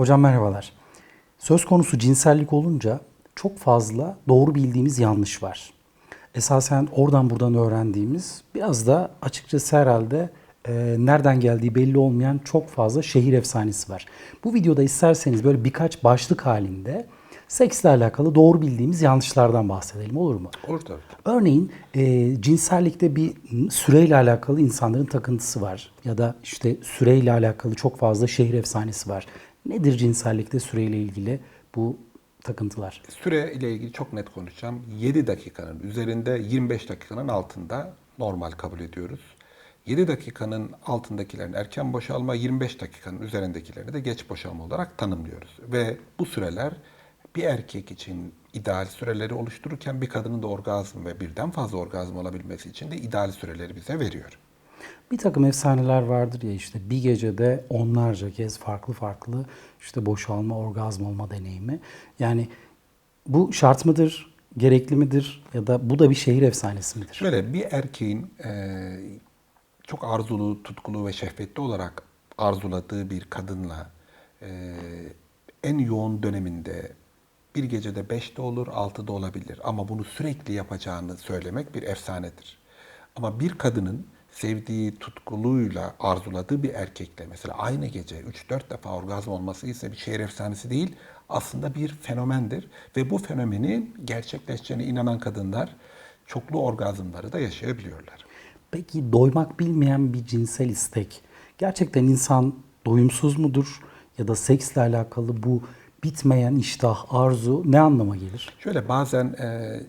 Hocam merhabalar. Söz konusu cinsellik olunca çok fazla doğru bildiğimiz yanlış var. Esasen oradan buradan öğrendiğimiz biraz da açıkçası herhalde e, nereden geldiği belli olmayan çok fazla şehir efsanesi var. Bu videoda isterseniz böyle birkaç başlık halinde seksle alakalı doğru bildiğimiz yanlışlardan bahsedelim olur mu? Olur tabii. Örneğin e, cinsellikte bir süreyle alakalı insanların takıntısı var. Ya da işte süreyle alakalı çok fazla şehir efsanesi var. Nedir cinsellikte süreyle ilgili bu takıntılar? Süre ile ilgili çok net konuşacağım. 7 dakikanın üzerinde 25 dakikanın altında normal kabul ediyoruz. 7 dakikanın altındakilerin erken boşalma, 25 dakikanın üzerindekilerini de geç boşalma olarak tanımlıyoruz. Ve bu süreler bir erkek için ideal süreleri oluştururken bir kadının da orgazm ve birden fazla orgazm olabilmesi için de ideal süreleri bize veriyor. Bir takım efsaneler vardır ya işte bir gecede onlarca kez farklı farklı işte boşalma, orgazm olma deneyimi. Yani bu şart mıdır, gerekli midir ya da bu da bir şehir efsanesi midir? Şöyle bir erkeğin e, çok arzulu, tutkulu ve şehvetli olarak arzuladığı bir kadınla e, en yoğun döneminde bir gecede 5'te olur, 6'da olabilir. Ama bunu sürekli yapacağını söylemek bir efsanedir. Ama bir kadının sevdiği, tutkuluyla arzuladığı bir erkekle mesela aynı gece 3-4 defa orgazm olması ise bir şehir efsanesi değil, aslında bir fenomendir. Ve bu fenomenin gerçekleşeceğine inanan kadınlar çoklu orgazmları da yaşayabiliyorlar. Peki doymak bilmeyen bir cinsel istek gerçekten insan doyumsuz mudur ya da seksle alakalı bu bitmeyen iştah, arzu ne anlama gelir? Şöyle bazen e,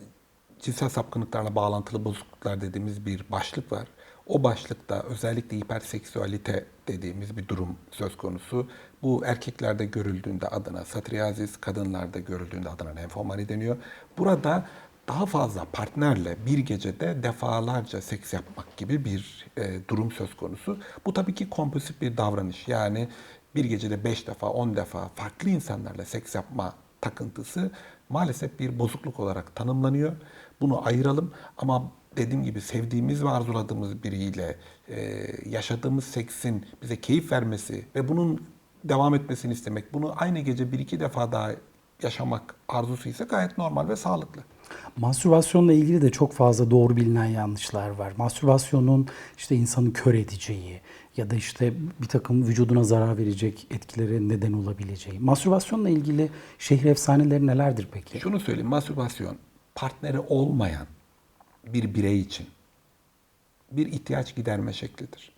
cinsel sapkınlıklarla bağlantılı bozukluklar dediğimiz bir başlık var. O başlıkta özellikle hiperseksüalite dediğimiz bir durum söz konusu. Bu erkeklerde görüldüğünde adına satriazis, kadınlarda görüldüğünde adına lenfomani deniyor. Burada daha fazla partnerle bir gecede defalarca seks yapmak gibi bir e, durum söz konusu. Bu tabii ki kompulsif bir davranış. Yani bir gecede 5 defa, 10 defa farklı insanlarla seks yapma takıntısı maalesef bir bozukluk olarak tanımlanıyor. Bunu ayıralım ama dediğim gibi sevdiğimiz ve arzuladığımız biriyle e, yaşadığımız seksin bize keyif vermesi ve bunun devam etmesini istemek, bunu aynı gece bir iki defa daha yaşamak arzusu ise gayet normal ve sağlıklı. Mastürbasyonla ilgili de çok fazla doğru bilinen yanlışlar var. Mastürbasyonun işte insanı kör edeceği ya da işte bir takım vücuduna zarar verecek etkilere neden olabileceği. Mastürbasyonla ilgili şehir efsaneleri nelerdir peki? Şunu söyleyeyim, mastürbasyon partneri olmayan bir birey için bir ihtiyaç giderme şeklidir.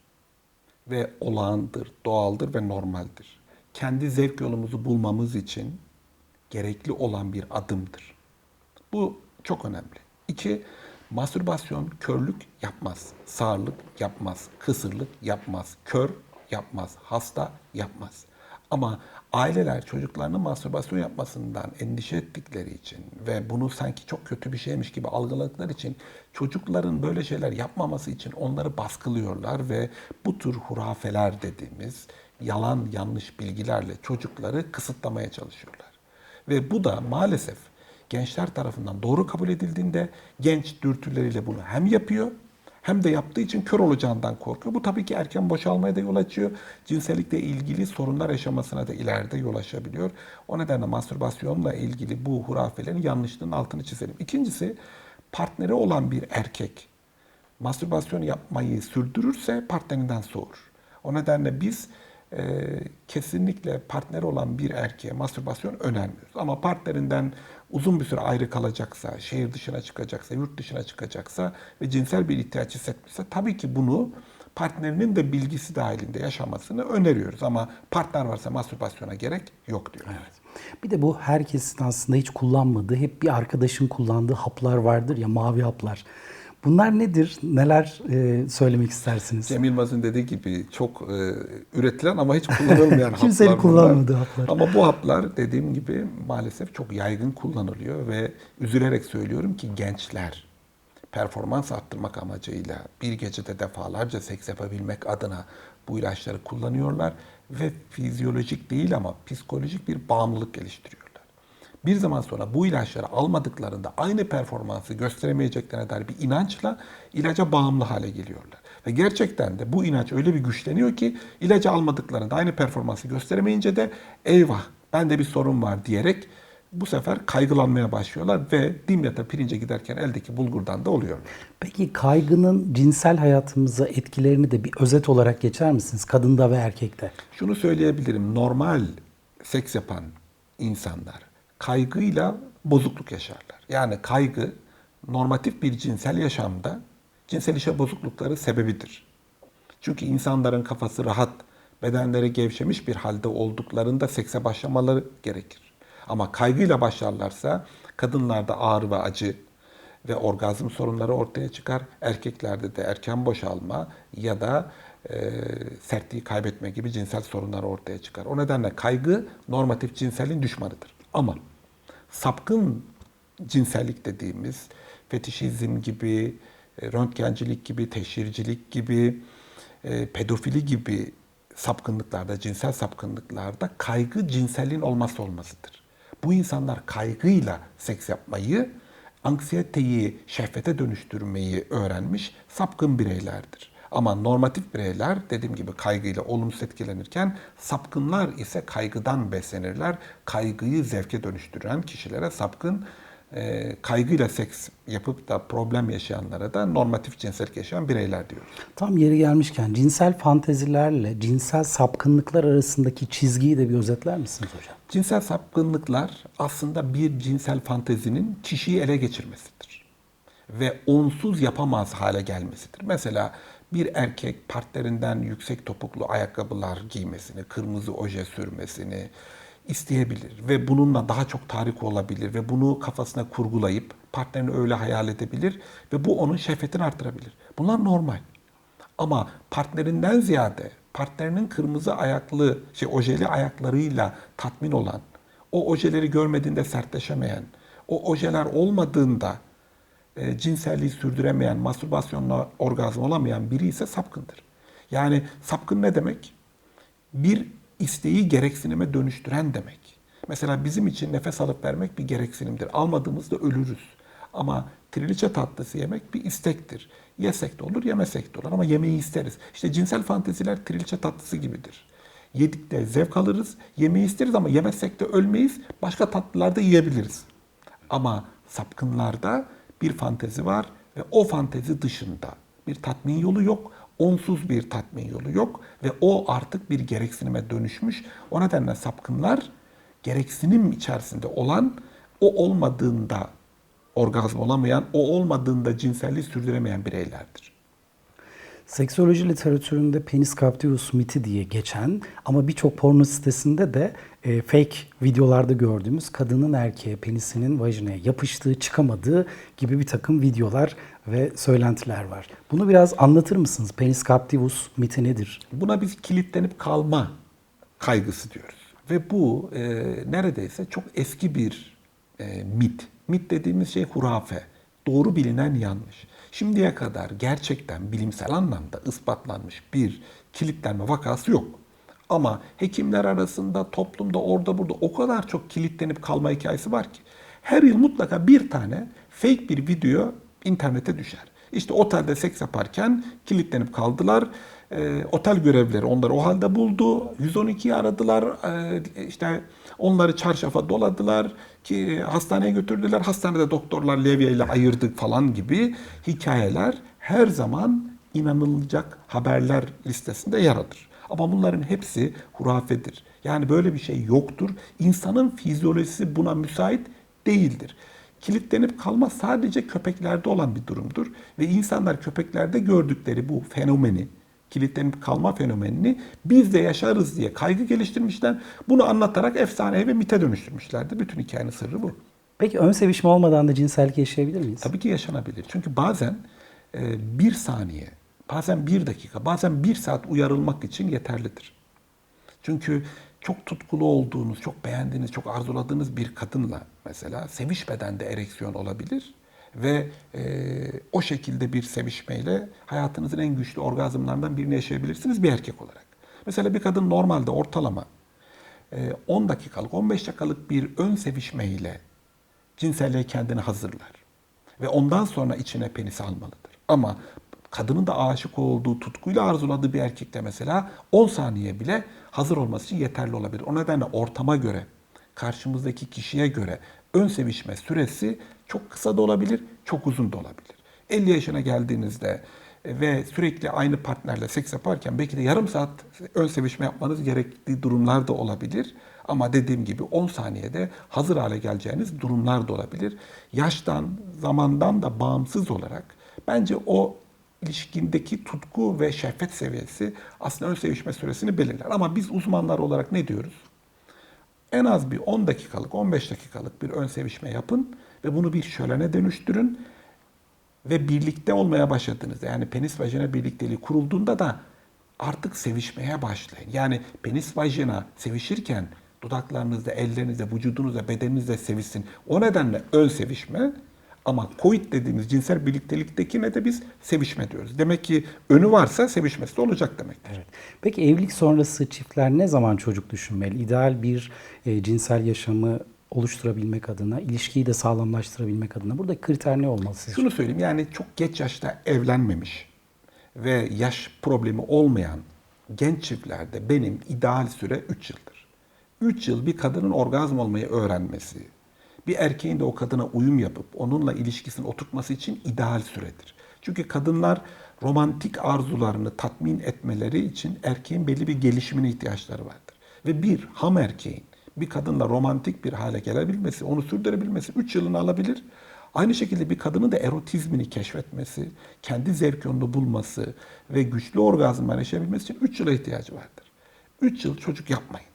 Ve olağandır, doğaldır ve normaldir. Kendi zevk yolumuzu bulmamız için gerekli olan bir adımdır. Bu çok önemli. İki, mastürbasyon körlük yapmaz, sağırlık yapmaz, kısırlık yapmaz, kör yapmaz, hasta yapmaz. Ama aileler çocuklarının mastürbasyon yapmasından endişe ettikleri için ve bunu sanki çok kötü bir şeymiş gibi algıladıkları için çocukların böyle şeyler yapmaması için onları baskılıyorlar ve bu tür hurafeler dediğimiz yalan yanlış bilgilerle çocukları kısıtlamaya çalışıyorlar. Ve bu da maalesef gençler tarafından doğru kabul edildiğinde genç dürtüleriyle bunu hem yapıyor hem de yaptığı için kör olacağından korkuyor. Bu tabii ki erken boşalmaya da yol açıyor. Cinsellikle ilgili sorunlar yaşamasına da ileride yol açabiliyor. O nedenle mastürbasyonla ilgili bu hurafelerin yanlışlığının altını çizelim. İkincisi partneri olan bir erkek mastürbasyon yapmayı sürdürürse partnerinden soğur. O nedenle biz e, kesinlikle partneri olan bir erkeğe mastürbasyon önermiyoruz. Ama partnerinden uzun bir süre ayrı kalacaksa, şehir dışına çıkacaksa, yurt dışına çıkacaksa ve cinsel bir ihtiyaç hissetmişse tabii ki bunu partnerinin de bilgisi dahilinde yaşamasını öneriyoruz. Ama partner varsa mastürbasyona gerek yok diyoruz. Evet. Bir de bu herkesin aslında hiç kullanmadığı, hep bir arkadaşın kullandığı haplar vardır ya mavi haplar. Bunlar nedir? Neler e, söylemek istersiniz? Cem Yılmaz'ın dediği gibi çok e, üretilen ama hiç kullanılmayan Kimsenin haplar bunlar. kullanmadığı haplar. Ama bu haplar dediğim gibi maalesef çok yaygın kullanılıyor ve üzülerek söylüyorum ki gençler performans arttırmak amacıyla bir gecede defalarca seks yapabilmek adına bu ilaçları kullanıyorlar ve fizyolojik değil ama psikolojik bir bağımlılık geliştiriyorlar. Bir zaman sonra bu ilaçları almadıklarında aynı performansı gösteremeyeceklerine dair bir inançla ilaca bağımlı hale geliyorlar. Ve gerçekten de bu inanç öyle bir güçleniyor ki ilacı almadıklarında aynı performansı gösteremeyince de eyvah bende bir sorun var diyerek bu sefer kaygılanmaya başlıyorlar ve dimyata pirince giderken eldeki bulgurdan da oluyor. Peki kaygının cinsel hayatımıza etkilerini de bir özet olarak geçer misiniz? Kadında ve erkekte. Şunu söyleyebilirim. Normal seks yapan insanlar kaygıyla bozukluk yaşarlar. Yani kaygı normatif bir cinsel yaşamda cinsel işe bozuklukları sebebidir. Çünkü insanların kafası rahat, bedenleri gevşemiş bir halde olduklarında sekse başlamaları gerekir. Ama kaygıyla başlarlarsa kadınlarda ağrı ve acı ve orgazm sorunları ortaya çıkar. Erkeklerde de erken boşalma ya da e, sertliği kaybetme gibi cinsel sorunlar ortaya çıkar. O nedenle kaygı normatif cinselin düşmanıdır. Ama sapkın cinsellik dediğimiz fetişizm gibi, e, röntgencilik gibi, teşhircilik gibi, e, pedofili gibi sapkınlıklarda, cinsel sapkınlıklarda kaygı cinselliğin olmazsa olmazıdır. Bu insanlar kaygıyla seks yapmayı, anksiyeteyi şehvete dönüştürmeyi öğrenmiş sapkın bireylerdir. Ama normatif bireyler dediğim gibi kaygıyla olumsuz etkilenirken sapkınlar ise kaygıdan beslenirler. Kaygıyı zevke dönüştüren kişilere sapkın, e, kaygıyla seks yapıp da problem yaşayanlara da normatif cinsellik yaşayan bireyler diyoruz. Tam yeri gelmişken cinsel fantezilerle cinsel sapkınlıklar arasındaki çizgiyi de bir özetler misiniz hocam? Cinsel sapkınlıklar aslında bir cinsel fantezinin kişiyi ele geçirmesidir. Ve onsuz yapamaz hale gelmesidir. Mesela bir erkek partnerinden yüksek topuklu ayakkabılar giymesini, kırmızı oje sürmesini isteyebilir ve bununla daha çok tahrik olabilir ve bunu kafasına kurgulayıp partnerini öyle hayal edebilir ve bu onun şehvetini artırabilir. Bunlar normal. Ama partnerinden ziyade partnerinin kırmızı ayaklı, şey ojeli ayaklarıyla tatmin olan, o ojeleri görmediğinde sertleşemeyen, o ojeler olmadığında e, cinselliği sürdüremeyen, mastürbasyonla orgazm olamayan biri ise sapkındır. Yani sapkın ne demek? Bir isteği gereksinime dönüştüren demek. Mesela bizim için nefes alıp vermek bir gereksinimdir. Almadığımızda ölürüz. Ama triliçe tatlısı yemek bir istektir. Yesek de olur, yemesek de olur ama yemeği isteriz. İşte cinsel fanteziler triliçe tatlısı gibidir. Yedikte zevk alırız, yemeği isteriz ama yemezsek de ölmeyiz. Başka tatlılar da yiyebiliriz. Ama sapkınlarda bir fantezi var ve o fantezi dışında bir tatmin yolu yok. Onsuz bir tatmin yolu yok ve o artık bir gereksinime dönüşmüş. O nedenle sapkınlar gereksinim içerisinde olan o olmadığında orgazm olamayan, o olmadığında cinselliği sürdüremeyen bireylerdir. Seksoloji literatüründe penis captivus miti diye geçen ama birçok porno sitesinde de e, fake videolarda gördüğümüz kadının erkeğe penisinin vajinaya yapıştığı, çıkamadığı gibi bir takım videolar ve söylentiler var. Bunu biraz anlatır mısınız? Penis captivus miti nedir? Buna biz kilitlenip kalma kaygısı diyoruz. Ve bu e, neredeyse çok eski bir e, mit. Mit dediğimiz şey hurafe. Doğru bilinen yanlış. Şimdiye kadar gerçekten bilimsel anlamda ispatlanmış bir kilitlenme vakası yok. Ama hekimler arasında, toplumda, orada burada o kadar çok kilitlenip kalma hikayesi var ki. Her yıl mutlaka bir tane fake bir video internete düşer. İşte otelde seks yaparken kilitlenip kaldılar. E, otel görevlileri onları o halde buldu. 112'yi aradılar. E, işte onları çarşafa doladılar ki hastaneye götürdüler. Hastanede doktorlar levye ile ayırdık falan gibi hikayeler her zaman inanılacak haberler listesinde yer alır. Ama bunların hepsi hurafedir. Yani böyle bir şey yoktur. İnsanın fizyolojisi buna müsait değildir. Kilitlenip kalma sadece köpeklerde olan bir durumdur. Ve insanlar köpeklerde gördükleri bu fenomeni, kilitlenip kalma fenomenini biz de yaşarız diye kaygı geliştirmişler. Bunu anlatarak efsaneye ve mite dönüştürmüşlerdi. Bütün hikayenin sırrı bu. Peki ön sevişme olmadan da cinsellik yaşayabilir miyiz? Tabii ki yaşanabilir. Çünkü bazen e, bir saniye, bazen bir dakika, bazen bir saat uyarılmak için yeterlidir. Çünkü çok tutkulu olduğunuz, çok beğendiğiniz, çok arzuladığınız bir kadınla mesela sevişmeden de ereksiyon olabilir ve e, o şekilde bir sevişmeyle hayatınızın en güçlü orgazmlarından birini yaşayabilirsiniz bir erkek olarak. Mesela bir kadın normalde ortalama e, 10 dakikalık, 15 dakikalık bir ön sevişmeyle cinselliğe kendini hazırlar ve ondan sonra içine penis almalıdır. Ama kadının da aşık olduğu, tutkuyla arzuladığı bir erkekte mesela 10 saniye bile hazır olması için yeterli olabilir. O nedenle ortama göre, karşımızdaki kişiye göre ön sevişme süresi çok kısa da olabilir, çok uzun da olabilir. 50 yaşına geldiğinizde ve sürekli aynı partnerle seks yaparken belki de yarım saat ön sevişme yapmanız gerektiği durumlar da olabilir. Ama dediğim gibi 10 saniyede hazır hale geleceğiniz durumlar da olabilir. Yaştan, zamandan da bağımsız olarak bence o ilişkindeki tutku ve şehvet seviyesi aslında ön sevişme süresini belirler. Ama biz uzmanlar olarak ne diyoruz? En az bir 10 dakikalık, 15 dakikalık bir ön sevişme yapın ve bunu bir şölene dönüştürün ve birlikte olmaya başladığınızda yani penis vajina birlikteliği kurulduğunda da artık sevişmeye başlayın. Yani penis vajina sevişirken dudaklarınızda, ellerinizde, vücudunuzda, bedeninizde sevişsin. O nedenle ön sevişme ama COVID dediğimiz cinsel birlikteliktekine de biz sevişme diyoruz. Demek ki önü varsa sevişmesi de olacak demektir. Evet. Peki evlilik sonrası çiftler ne zaman çocuk düşünmeli? İdeal bir e, cinsel yaşamı oluşturabilmek adına, ilişkiyi de sağlamlaştırabilmek adına burada kriter ne olmalı sizce? Şunu söyleyeyim yani çok geç yaşta evlenmemiş ve yaş problemi olmayan genç çiftlerde benim ideal süre 3 yıldır. 3 yıl bir kadının orgazm olmayı öğrenmesi, bir erkeğin de o kadına uyum yapıp onunla ilişkisini oturtması için ideal süredir. Çünkü kadınlar romantik arzularını tatmin etmeleri için erkeğin belli bir gelişimine ihtiyaçları vardır. Ve bir ham erkeğin bir kadınla romantik bir hale gelebilmesi, onu sürdürebilmesi 3 yılını alabilir. Aynı şekilde bir kadının da erotizmini keşfetmesi, kendi zevk yolunu bulması ve güçlü orgazmlar yaşayabilmesi için 3 yıla ihtiyacı vardır. 3 yıl çocuk yapmayın.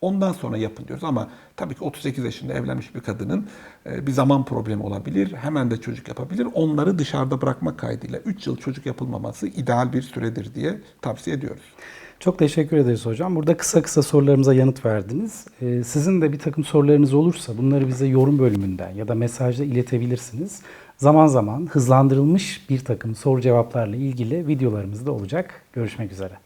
Ondan sonra yapın diyoruz ama tabii ki 38 yaşında evlenmiş bir kadının e, bir zaman problemi olabilir. Hemen de çocuk yapabilir. Onları dışarıda bırakmak kaydıyla 3 yıl çocuk yapılmaması ideal bir süredir diye tavsiye ediyoruz. Çok teşekkür ederiz hocam. Burada kısa kısa sorularımıza yanıt verdiniz. Ee, Sizin de bir takım sorularınız olursa bunları bize yorum bölümünden ya da mesajla iletebilirsiniz. Zaman zaman hızlandırılmış bir takım soru cevaplarla ilgili videolarımız da olacak. Görüşmek üzere.